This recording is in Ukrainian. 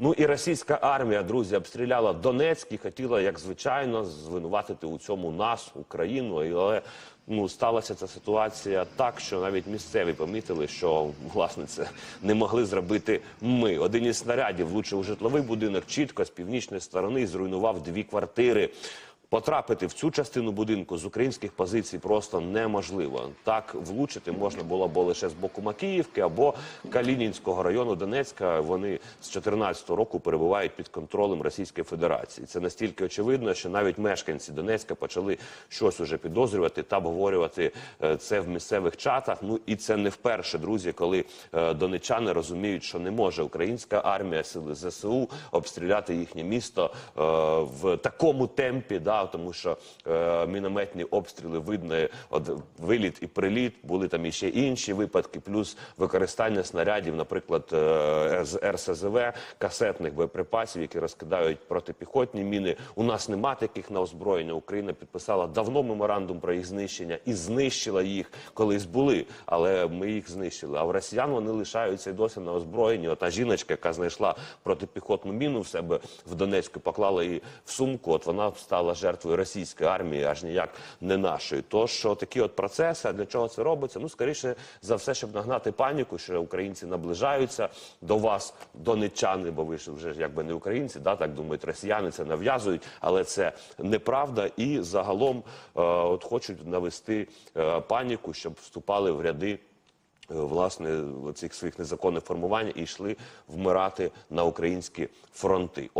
Ну і російська армія, друзі, обстріляла Донецьк і хотіла, як звичайно, звинуватити у цьому нас, Україну. Але ну сталася ця ситуація так, що навіть місцеві помітили, що власне це не могли зробити ми. Один із снарядів влучив у житловий будинок чітко з північної сторони і зруйнував дві квартири. Потрапити в цю частину будинку з українських позицій просто неможливо. Так влучити можна було або лише з боку Макіївки, або Калінінського району Донецька. Вони з 2014 року перебувають під контролем Російської Федерації. Це настільки очевидно, що навіть мешканці Донецька почали щось уже підозрювати та обговорювати е, це в місцевих чатах. Ну і це не вперше, друзі, коли е, донечани розуміють, що не може українська армія сили ЗСУ обстріляти їхнє місто е, в такому темпі. Да, тому що е, мінометні обстріли видно, от виліт і приліт. Були там іще інші випадки, плюс використання снарядів, наприклад, е, з РСЗВ, касетних боєприпасів, які розкидають протипіхотні міни. У нас нема таких на озброєння. Україна підписала давно меморандум про їх знищення і знищила їх колись були, але ми їх знищили. А в росіян вони лишаються і досі на озброєнні. Ота жіночка, яка знайшла протипіхотну міну в себе в Донецьку, поклала її в сумку. От вона стала жертвою російської армії, аж ніяк не нашої. Тож що такі от процеси, а для чого це робиться? Ну скоріше за все, щоб нагнати паніку, що українці наближаються до вас, донеччани, бо ви ж вже якби не українці, да так думають, росіяни це нав'язують, але це неправда. І загалом е, от хочуть навести е, паніку, щоб вступали в ряди. е, Власне, цих своїх незаконних формувань і йшли вмирати на українські фронти.